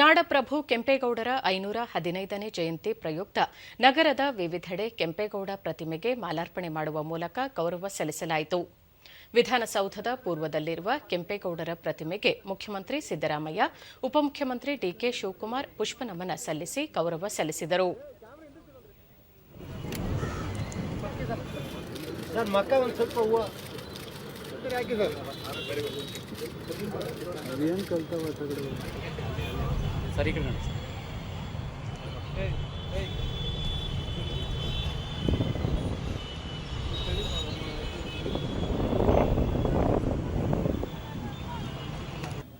ನಾಡಪ್ರಭು ಕೆಂಪೇಗೌಡರ ಐನೂರ ಹದಿನೈದನೇ ಜಯಂತಿ ಪ್ರಯುಕ್ತ. ನಗರದ ವಿವಿಧೆಡೆ ಕೆಂಪೇಗೌಡ ಪ್ರತಿಮೆಗೆ ಮಾಲಾರ್ಪಣೆ ಮಾಡುವ ಮೂಲಕ ಗೌರವ ಸಲ್ಲಿಸಲಾಯಿತು. ವಿಧಾನಸೌಧದ ಪೂರ್ವದಲ್ಲಿರುವ ಕೆಂಪೇಗೌಡರ ಪ್ರತಿಮೆಗೆ ಮುಖ್ಯಮಂತ್ರಿ ಸಿದ್ದರಾಮಯ್ಯ ಉಪಮುಖ್ಯಮಂತ್ರಿ ಡಿಕೆ ಶಿವಕುಮಾರ್ ಪುಷ್ಪನಮನ ಸಲ್ಲಿಸಿ ಗೌರವ ಸಲ್ಲಿಸಿದರು. ಸರ್ ಕಡೆ ನೋಡಿ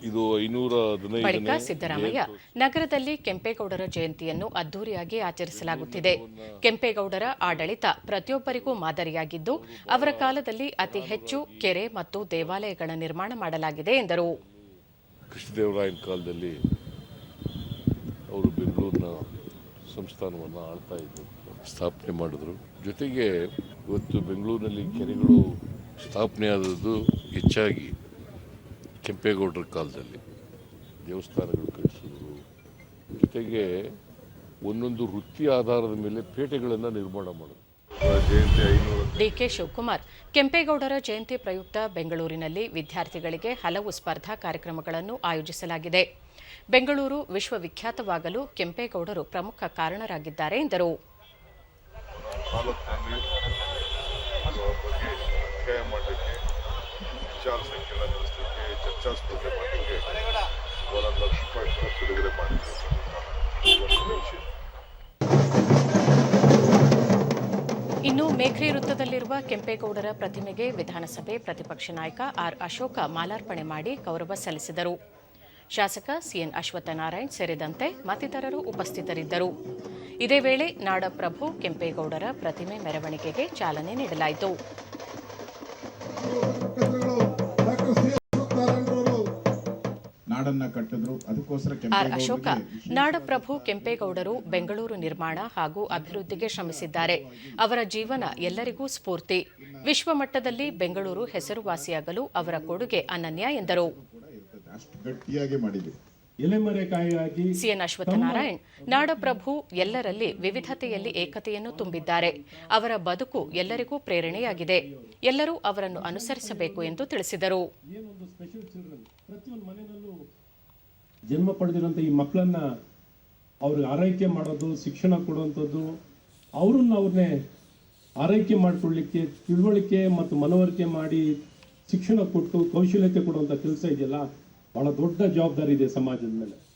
ಇದು ಐನೂರ ಬಳಿಕ ಸಿದ್ದರಾಮಯ್ಯ ನಗರದಲ್ಲಿ ಕೆಂಪೇಗೌಡರ ಜಯಂತಿಯನ್ನು ಅದ್ದೂರಿಯಾಗಿ ಆಚರಿಸಲಾಗುತ್ತಿದೆ. ಕೆಂಪೇಗೌಡರ ಆಡಳಿತ ಪ್ರತಿಯೊಬ್ಬರಿಗೂ ಮಾದರಿಯಾಗಿದ್ದು ಅವರ ಕಾಲದಲ್ಲಿ ಅತಿ ಹೆಚ್ಚು ಕೆರೆ ಮತ್ತು ದೇವಾಲಯಗಳ ನಿರ್ಮಾಣ ಮಾಡಲಾಗಿದೆ ಎಂದರು. ಕೃಷ್ಣದೇವರಾಯನ ಕಾಲದಲ್ಲಿ ಅವರು ಬೆಂಗಳೂರಿನ ಸಂಸ್ಥಾನವನ್ನು ಆಳ್ತಾ ಇದ್ದರು ಸ್ಥಾಪನೆ ಮಾಡಿದ್ರು. ಜೊತೆಗೆ ಇವತ್ತು ಬೆಂಗಳೂರಿನಲ್ಲಿ ಕೆರೆಗಳು ಸ್ಥಾಪನೆ ಆದದ್ದು ಹೆಚ್ಚಾಗಿ ಕೆಂಪೇಗೌಡರ ಕಾಲದಲ್ಲಿ. ದೇವಸ್ಥಾನಗಳು ಕಟ್ಟಿಸಿದ್ರು. ಜೊತೆಗೆ ಒಂದೊಂದು ವೃತ್ತಿ ಆಧಾರದ ಮೇಲೆ ಪೇಟೆಗಳನ್ನು ನಿರ್ಮಾಣ ಮಾಡಿದ್ರು. ಡಿಕೆ ಶಿವಕುಮಾರ್ ಕೆಂಪೇಗೌಡರ ಜಯಂತಿ ಪ್ರಯುಕ್ತ ಬೆಂಗಳೂರಿನಲ್ಲಿ ವಿದ್ಯಾರ್ಥಿಗಳಿಗೆ ಹಲವು ಸ್ಪರ್ಧಾ ಕಾರ್ಯಕ್ರಮಗಳನ್ನು ಆಯೋಜಿಸಲಾಗಿದೆ. ಬೆಂಗಳೂರು ವಿಶ್ವವಿಖ್ಯಾತವಾಗಲು ಕೆಂಪೇಗೌಡರು ಪ್ರಮುಖ ಕಾರಣರಾಗಿದ್ದಾರೆ ಎಂದರು. ಇನ್ನು ಮೇಖ್ರಿ ವೃತ್ತದಲ್ಲಿರುವ ಕೆಂಪೇಗೌಡರ ಪ್ರತಿಮೆಗೆ ವಿಧಾನಸಭೆ ಪ್ರತಿಪಕ್ಷ ನಾಯಕ ಆರ್ ಅಶೋಕ ಮಾಲಾರ್ಪಣೆ ಮಾಡಿ ಗೌರವ ಸಲ್ಲಿಸಿದರು. ಶಾಸಕ ಸಿಎನ್ ಅಶ್ವತ್ಥನಾರಾಯಣ್ ಸೇರಿದಂತೆ ಮತ್ತಿತರರು ಉಪಸ್ಥಿತರಿದ್ದರು. ಇದೇ ವೇಳೆ ನಾಡಪ್ರಭು ಕೆಂಪೇಗೌಡರ ಪ್ರತಿಮೆ ಮೆರವಣಿಗೆಗೆ ಚಾಲನೆ ನೀಡಲಾಯಿತು. ಕಟ್ಟಿದ್ರು. ಅದಕ್ಕೋಸ್ಕರ ಆರ್ ಅಶೋಕ ನಾಡಪ್ರಭು ಕೆಂಪೇಗೌಡರು ಬೆಂಗಳೂರು ನಿರ್ಮಾಣ ಹಾಗೂ ಅಭಿವೃದ್ಧಿಗೆ ಶ್ರಮಿಸಿದ್ದಾರೆ. ಅವರ ಜೀವನ ಎಲ್ಲರಿಗೂ ಸ್ಫೂರ್ತಿ. ವಿಶ್ವಮಟ್ಟದಲ್ಲಿ ಬೆಂಗಳೂರು ಹೆಸರುವಾಸಿಯಾಗಲು ಅವರ ಕೊಡುಗೆ ಅನನ್ಯ ಎಂದರು. ಸಿಎನ್ ಅಶ್ವತ್ಥನಾರಾಯಣ್ ನಾಡಪ್ರಭು ಎಲ್ಲರಲ್ಲಿ ವಿವಿಧತೆಯಲ್ಲಿ ಏಕತೆಯನ್ನು ತುಂಬಿದ್ದಾರೆ. ಅವರ ಬದುಕು ಎಲ್ಲರಿಗೂ ಪ್ರೇರಣೆಯಾಗಿದೆ. ಎಲ್ಲರೂ ಅವರನ್ನು ಅನುಸರಿಸಬೇಕು ಎಂದು ತಿಳಿಸಿದರು. ಜನ್ಮ ಪಡೆದಿರುವಂಥ ಈ ಮಕ್ಕಳನ್ನ ಅವ್ರಿಗೆ ಆರೈಕೆ ಮಾಡೋದು, ಶಿಕ್ಷಣ ಕೊಡುವಂಥದ್ದು, ಅವ್ರನ್ನ ಅವ್ರನ್ನೇ ಆರೈಕೆ ಮಾಡಿಕೊಳ್ಳಿಕ್ಕೆ, ತಿಳುವಳಿಕೆ ಮತ್ತು ಮನವರಿಕೆ ಮಾಡಿ ಶಿಕ್ಷಣ ಕೊಟ್ಟು ಕೌಶಲ್ಯತೆ ಕೊಡುವಂಥ ಕೆಲಸ ಇದೆಯಲ್ಲ, ಬಹಳ ದೊಡ್ಡ ಜವಾಬ್ದಾರಿ ಇದೆ ಸಮಾಜದ ಮೇಲೆ.